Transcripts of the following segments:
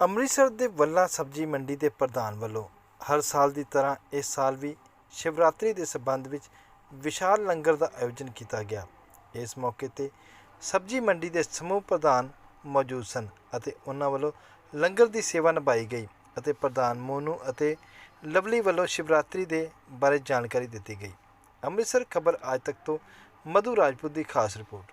ਅੰਮ੍ਰਿਤਸਰ ਦੇ ਵੱਲਾ ਸਬਜ਼ੀ ਮੰਡੀ ਦੇ ਪ੍ਰਧਾਨ ਵੱਲੋਂ ਹਰ ਸਾਲ ਦੀ ਤਰ੍ਹਾਂ ਇਸ ਸਾਲ ਵੀ ਸ਼ਿਵਰਾਤਰੀ ਦੇ ਸਬੰਧ ਵਿੱਚ ਵਿਸ਼ਾਲ ਲੰਗਰ ਦਾ ਆਯੋਜਨ ਕੀਤਾ ਗਿਆ। ਇਸ ਮੌਕੇ ਤੇ ਸਬਜ਼ੀ ਮੰਡੀ ਦੇ ਸਮੂਹ ਪ੍ਰਧਾਨ ਮੌਜੂਦ ਸਨ ਅਤੇ ਉਹਨਾਂ ਵੱਲੋਂ ਲੰਗਰ ਦੀ ਸੇਵਾ ਨਿਭਾਈ ਗਈ ਅਤੇ ਪ੍ਰਧਾਨ ਮੋਨੂ ਅਤੇ ਲਵਲੀ ਵੱਲੋਂ ਸ਼ਿਵਰਾਤਰੀ ਦੇ ਬਾਰੇ ਜਾਣਕਾਰੀ ਦਿੱਤੀ ਗਈ। ਅੰਮ੍ਰਿਤਸਰ ਖਬਰ ਅੱਜ ਤੱਕ ਤੋਂ ਮਧੂ ਰਾਜਪੂਤ ਦੀ ਖਾਸ ਰਿਪੋਰਟ।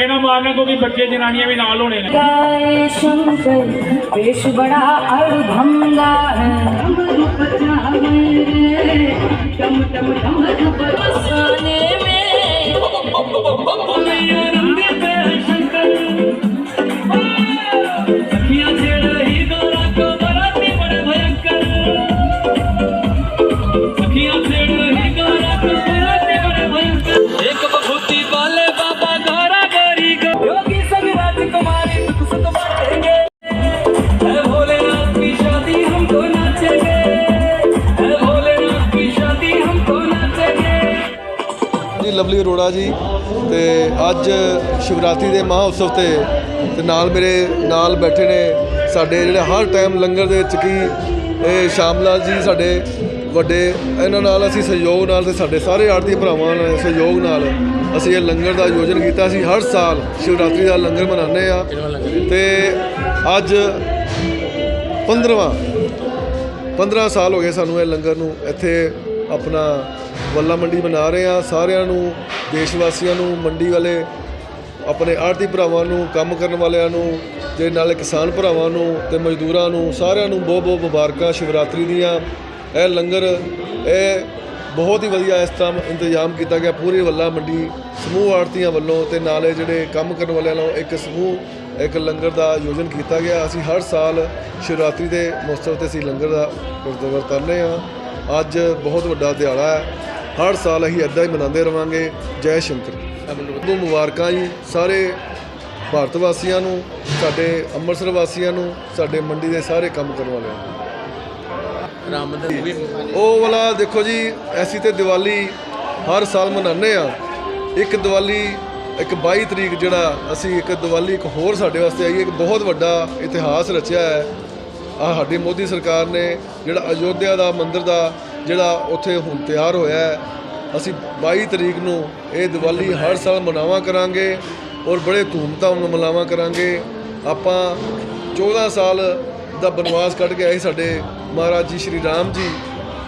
ਧੱਕੇ ਮਾਰਨਾ ਕਿਉਂਕਿ ਬੱਚੇ ਜਨਾਨੀਆਂ ਵੀ ਨਾਲ ਹੋਣੇ ਨੇ। ਗਾਏ ਸ਼ੰਕਰ ਪੇਸ਼ ਬੜਾ ਅਰਭੰਗਾ ਹੈ। ਰੰਗ ਰੂਪ ਚਾਹ ਮੇਰੇ ਟਮ ਟਮ ਟਮ ਬਸਾਨੇ ਜੀ ਅਰੋੜਾ ਜੀ ਤੇ ਅੱਜ ਸ਼ਿਵਰਾਤਰੀ ਦੇ ਮਹਾਂ ਤੇ ਤੇ ਨਾਲ ਮੇਰੇ ਨਾਲ ਬੈਠੇ ਨੇ ਸਾਡੇ ਜਿਹੜੇ ਹਰ ਟਾਈਮ ਲੰਗਰ ਦੇ ਵਿੱਚ ਕੀ ਇਹ ਸ਼ਾਮ ਲਾਲ ਜੀ ਸਾਡੇ ਵੱਡੇ, ਇਹਨਾਂ ਨਾਲ ਅਸੀਂ ਸਹਿਯੋਗ ਨਾਲ ਤੇ ਸਾਡੇ ਸਾਰੇ ਆੜਤੀ ਭਰਾਵਾਂ ਨਾਲ ਸਹਿਯੋਗ ਨਾਲ ਅਸੀਂ ਇਹ ਲੰਗਰ ਦਾ ਆਯੋਜਨ ਕੀਤਾ। ਸੀ ਹਰ ਸਾਲ ਸ਼ਿਵਰਾਤਰੀ ਦਾ ਲੰਗਰ ਮਨਾਉਂਦੇ ਆ ਤੇ ਅੱਜ 15ਵਾਂ 15 ਸਾਲ ਹੋ ਗਏ ਸਾਨੂੰ ਇਹ ਲੰਗਰ ਨੂੰ ਇੱਥੇ ਆਪਣਾ ਵੱਲਾ ਮੰਡੀ ਬਣਾ ਰਹੇ ਆ ਸਾਰਿਆਂ ਨੂੰ ਦੇਸ਼ ਵਾਸੀਆਂ ਨੂੰ, ਮੰਡੀ ਵਾਲੇ, ਆਪਣੇ ਆੜਤੀ ਭਰਾਵਾਂ ਨੂੰ, ਕੰਮ ਕਰਨ ਵਾਲਿਆਂ ਨੂੰ ਤੇ ਨਾਲੇ ਕਿਸਾਨ ਭਰਾਵਾਂ ਨੂੰ ਤੇ ਮਜ਼ਦੂਰਾਂ ਨੂੰ, ਸਾਰਿਆਂ ਨੂੰ ਬਹੁਤ ਬਹੁਤ ਮੁਬਾਰਕਾਂ ਸ਼ਿਵਰਾਤਰੀ ਦੀਆਂ। ਇਹ ਲੰਗਰ, ਇਹ ਬਹੁਤ ਹੀ ਵਧੀਆ ਇਸ ਤਰ੍ਹਾਂ ਇੰਤਜ਼ਾਮ ਕੀਤਾ ਗਿਆ ਪੂਰੀ ਵੱਲਾ ਮੰਡੀ, ਸਮੂਹ ਆੜਤੀਆਂ ਵੱਲੋਂ ਤੇ ਨਾਲੇ ਜਿਹੜੇ ਕੰਮ ਕਰਨ ਵਾਲਿਆਂ ਵੱਲੋਂ ਇੱਕ ਸਮੂਹ, ਇੱਕ ਲੰਗਰ ਦਾ ਆਯੋਜਨ ਕੀਤਾ ਗਿਆ। ਅਸੀਂ ਹਰ ਸਾਲ ਸ਼ਿਵਰਾਤਰੀ ਦੇ ਮੌਸਮ ਤੇ ਅਸੀਂ ਲੰਗਰ ਦਾ ਕਰ ਰਹੇ ਹਾਂ। ਅੱਜ ਬਹੁਤ ਵੱਡਾ ਦਿਹਾੜਾ ਹੈ। ਹਰ ਸਾਲ ਅਸੀਂ ਇਦਾਂ ਹੀ ਮਨਾਉਂਦੇ ਰਵਾਂਗੇ ਜੈ ਸ਼ੰਕਰ। ਬਹੁਤ ਮੁਬਾਰਕਾਂ ਜੀ ਸਾਰੇ ਭਾਰਤ ਵਾਸੀਆਂ ਨੂੰ ਸਾਡੇ ਅੰਮ੍ਰਿਤਸਰ ਵਾਸੀਆਂ ਨੂੰ ਸਾਡੇ ਮੰਡੀ ਦੇ ਸਾਰੇ ਕੰਮ ਕਰਨ ਵਾਲਿਆਂ ਨੂੰ। ਉਹ ਵਾਲਾ ਦੇਖੋ ਜੀ ਅਸੀਂ ਤੇ ਦੀਵਾਲੀ ਹਰ ਸਾਲ ਮਨਾਉਂਦੇ ਆ ਇੱਕ ਦੀਵਾਲੀ ਇੱਕ 22 ਤਰੀਕ ਜਿਹੜਾ ਅਸੀਂ ਇੱਕ ਦੀਵਾਲੀ ਇੱਕ ਹੋਰ ਸਾਡੇ ਵਾਸਤੇ ਆਈ ਇੱਕ ਬਹੁਤ ਵੱਡਾ ਇਤਿਹਾਸ ਰਚਿਆ ਹੈ। ਆ ਸਾਡੀ ਮੋਦੀ ਸਰਕਾਰ ਨੇ ਜਿਹੜਾ ਅਯੋਧਿਆ ਦਾ ਮੰਦਿਰ ਦਾ ਜਿਹੜਾ ਉੱਥੇ ਹੁਣ ਤਿਆਰ ਹੋਇਆ ਹੈ, ਅਸੀਂ 22 ਤਰੀਕ ਨੂੰ ਇਹ ਦੀਵਾਲੀ ਹਰ ਸਾਲ ਮਨਾਵਾ ਕਰਾਂਗੇ ਔਰ ਬੜੇ ਧੂਮਧਾਮ ਨਾਲ ਮਨਾਵਾ ਕਰਾਂਗੇ। ਆਪਾਂ 14 ਸਾਲ ਦਾ ਬਨਵਾਸ ਕੱਢ ਕੇ ਆਏ ਸਾਡੇ ਮਹਾਰਾਜ ਜੀ, ਸ਼੍ਰੀ ਰਾਮ ਜੀ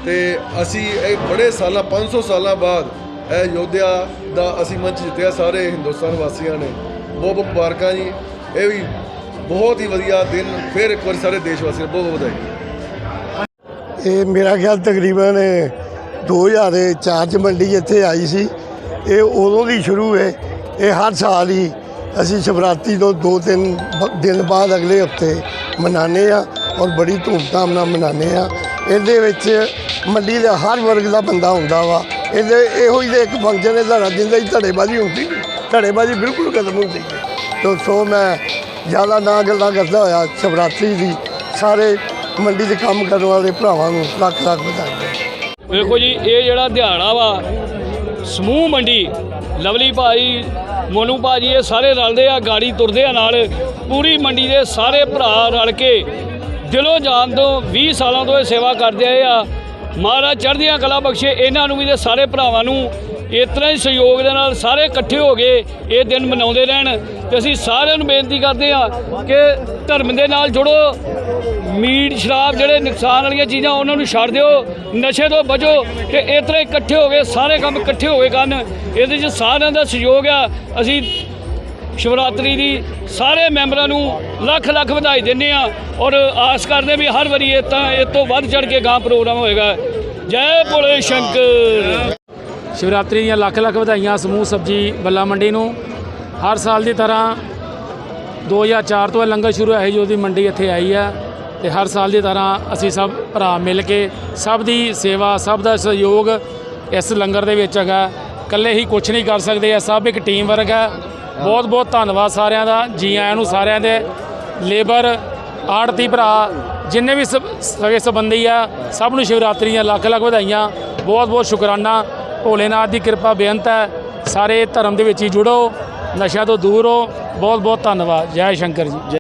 ਤੇ ਅਸੀਂ ਇਹ ਬੜੇ ਸਾਲਾਂ 500 ਸਾਲਾਂ ਬਾਅਦ ਇਹ ਯੋਧਿਆ ਦਾ ਅਸੀਂ ਮੰਚ ਜਿੱਤਿਆ ਸਾਰੇ ਹਿੰਦੁਸਤਾਨ ਵਾਸੀਆਂ ਨੇ। ਬਹੁਤ ਬਹੁਤ ਮੁਬਾਰਕਾਂ ਜੀ। ਇਹ ਵੀ ਬਹੁਤ ਹੀ ਵਧੀਆ ਦਿਨ, ਫਿਰ ਇੱਕ ਵਾਰ ਸਾਰੇ ਦੇਸ਼ ਵਾਸੀਆਂ ਨੂੰ ਬਹੁਤ ਬਹੁਤ ਵਧਾਈ ਇਹ ਮੇਰਾ ਖਿਆਲ ਤਕਰੀਬਨ 2004 ਚ ਮੰਡੀ ਇੱਥੇ ਆਈ ਸੀ, ਇਹ ਉਦੋਂ ਦੀ ਸ਼ੁਰੂ ਹੈ। ਇਹ ਹਰ ਸਾਲ ਹੀ ਅਸੀਂ ਸ਼ਿਵਰਾਤਰੀ ਤੋਂ ਦੋ ਤਿੰਨ ਬ- ਦਿਨ ਬਾਅਦ ਅਗਲੇ ਹਫ਼ਤੇ ਮਨਾਉਂਦੇ ਆ ਔਰ ਬੜੀ ਧੂਮਧਾਮ ਨਾਲ ਮਨਾਉਂਦੇ ਆ ਇਹਦੇ ਵਿੱਚ ਮੰਡੀ ਦਾ ਹਰ ਵਰਗ ਦਾ ਬੰਦਾ ਹੁੰਦਾ ਵਾ। ਇਹਦੇ, ਇਹੋ ਹੀ ਇੱਕ ਫੰਕਸ਼ਨ ਹੈ ਸਾਡਾ ਜਿੰਦਾ ਹੀ ਧੜੇਬਾਜ਼ੀ ਹੁੰਦੀ ਧੜੇਬਾਜ਼ੀ ਬਿਲਕੁਲ ਖਤਮ ਹੁੰਦੀ ਹੈ। ਤੋ ਸੋ ਮੈਂ ਜ਼ਿਆਦਾ ਨਾ ਗੱਲਾਂ ਕਰਦਾ ਹੋਇਆ ਸ਼ਿਵਰਾਤਰੀ ਦੀ। ਸਾਰੇ ਮੰਡੀ 'ਚ ਕੰਮ ਕਰਨ ਵਾਲੇ ਭਰਾਵਾਂ ਨੂੰ ਲੱਖ ਲੱਖ ਵਧਾਈ ਵੇਖੋ ਜੀ, ਇਹ ਜਿਹੜਾ ਦਿਹਾੜਾ ਵਾ, ਸਮੂਹ ਮੰਡੀ, ਲਵਲੀ ਭਾਈ, ਮੋਨੂ ਭਾਜੀ, ਇਹ ਸਾਰੇ ਰਲਦੇ ਆ, ਗਾੜੀ ਤੁਰਦੇ ਆ ਨਾਲ। ਪੂਰੀ ਮੰਡੀ ਦੇ ਸਾਰੇ ਭਰਾ ਰਲ ਕੇ ਦਿਲੋਂ ਜਾਨ ਤੋਂ 20 ਸਾਲਾਂ ਤੋਂ ਇਹ ਸੇਵਾ ਕਰਦੇ ਆਏ ਆ। ਮਹਾਰਾਜ ਚੜ੍ਹਦੀਆਂ ਕਲਾ ਬਖਸ਼ੇ, ਇਹਨਾਂ ਨੂੰ ਵੀ ਤੇ ਸਾਰੇ ਭਰਾਵਾਂ ਨੂੰ ਇਸ ਤਰ੍ਹਾਂ ਹੀ ਸਹਿਯੋਗ ਦੇ ਨਾਲ ਸਾਰੇ ਇਕੱਠੇ ਹੋ ਕੇ ਇਹ ਦਿਨ ਮਨਾਉਂਦੇ ਰਹਿਣ ਤੇ ਅਸੀਂ ਸਾਰਿਆਂ ਨੂੰ ਬੇਨਤੀ ਕਰਦੇ ਆ ਕਿ ਧਰਮ ਦੇ ਨਾਲ ਜੁੜੋ, ਮੀਟ, ਸ਼ਰਾਬ ਜਿਹੜੇ ਨੁਕਸਾਨ ਵਾਲੀਆਂ ਚੀਜ਼ਾਂ ਉਹਨਾਂ ਨੂੰ ਛੱਡ ਦਿਓ, ਨਸ਼ੇ ਤੋਂ ਬਚੋ ਤੇ ਇਸ ਤਰ੍ਹਾਂ ਇਕੱਠੇ ਹੋ ਕੇ ਸਾਰੇ ਕੰਮ ਇਕੱਠੇ ਹੋ ਕੇ ਕਰਨ। ਇਹਦੇ 'ਚ ਸਾਰਿਆਂ ਦਾ ਸਹਿਯੋਗ ਆ। ਅਸੀਂ ਸ਼ਿਵਰਾਤਰੀ ਦੀ ਸਾਰੇ ਮੈਂਬਰਾਂ ਨੂੰ ਲੱਖ ਲੱਖ ਵਧਾਈ ਦਿੰਦੇ ਆ ਔਰ ਆਸ ਕਰਦੇ ਵੀ ਹਰ ਵਾਰੀ ਇਹ ਤਾਂ ਇਹ ਤੋਂ ਵੱਧ ਚੜ ਕੇ ਗਾਂ ਪ੍ਰੋਗਰਾਮ ਹੋਏਗਾ। ਜੈ ਭੋਲੇ ਸ਼ੰਕਰ! ਸ਼ਿਵਰਾਤਰੀ ਦੀਆਂ ਲੱਖ ਲੱਖ ਵਧਾਈਆਂ ਸਮੂਹ ਸਬਜੀ ਬੱਲਾ ਮੰਡੀ ਨੂੰ। ਹਰ ਸਾਲ ਦੀ ਤਰ੍ਹਾਂ 2004 ਤੋਂ ਇਹ ਲੰਗਰ ਸ਼ੁਰੂ ਹੋਇਆ ਸੀ ਜਦੋਂ ਦੀ ਮੰਡੀ ਇੱਥੇ ਆਈ ਹੈ ਤੇ ਹਰ ਸਾਲ ਦੀ ਤਰ੍ਹਾਂ ਅਸੀਂ ਸਭ ਭਰਾ ਮਿਲ ਕੇ ਸਭ ਦੀ ਸੇਵਾ, ਸਭ ਦਾ ਸਹਿਯੋਗ ਇਸ ਲੰਗਰ ਦੇ ਵਿੱਚ ਹੈਗਾ। ਇਕੱਲੇ ਹੀ ਕੁਝ ਨਹੀਂ ਕਰ ਸਕਦੇ, ਇਹ ਸਭ ਇੱਕ ਟੀਮ ਵਰਕ ਹੈ। ਬਹੁਤ ਬਹੁਤ ਧੰਨਵਾਦ ਸਾਰਿਆਂ ਦਾ, ਜੀ ਆਇਆਂ ਨੂੰ, ਸਾਰਿਆਂ ਦੇ। ਲੇਬਰ ਆੜਤੀ ਭਰਾ, ਜਿੰਨੇ ਵੀ ਸਬ- ਸਗੇ ਸੰਬੰਧੀ ਆ, ਸਭ ਨੂੰ ਸ਼ਿਵਰਾਤਰੀ ਦੀਆਂ ਲੱਖ ਲੱਖ ਵਧਾਈਆਂ। ਬਹੁਤ ਬਹੁਤ ਸ਼ੁਕਰਾਨਾ। ਭੋਲੇਨਾਥ ਦੀ ਕਿਰਪਾ ਬੇਅੰਤ ਹੈ। ਸਾਰੇ ਧਰਮ ਦੇ ਵਿੱਚ ਹੀ ਜੁੜੋ, ਨਸ਼ਿਆਂ ਤੋਂ ਦੂਰ ਹੋ ਬਹੁਤ ਬਹੁਤ ਧੰਨਵਾਦ। ਜੈ ਸ਼ੰਕਰ ਜੀ।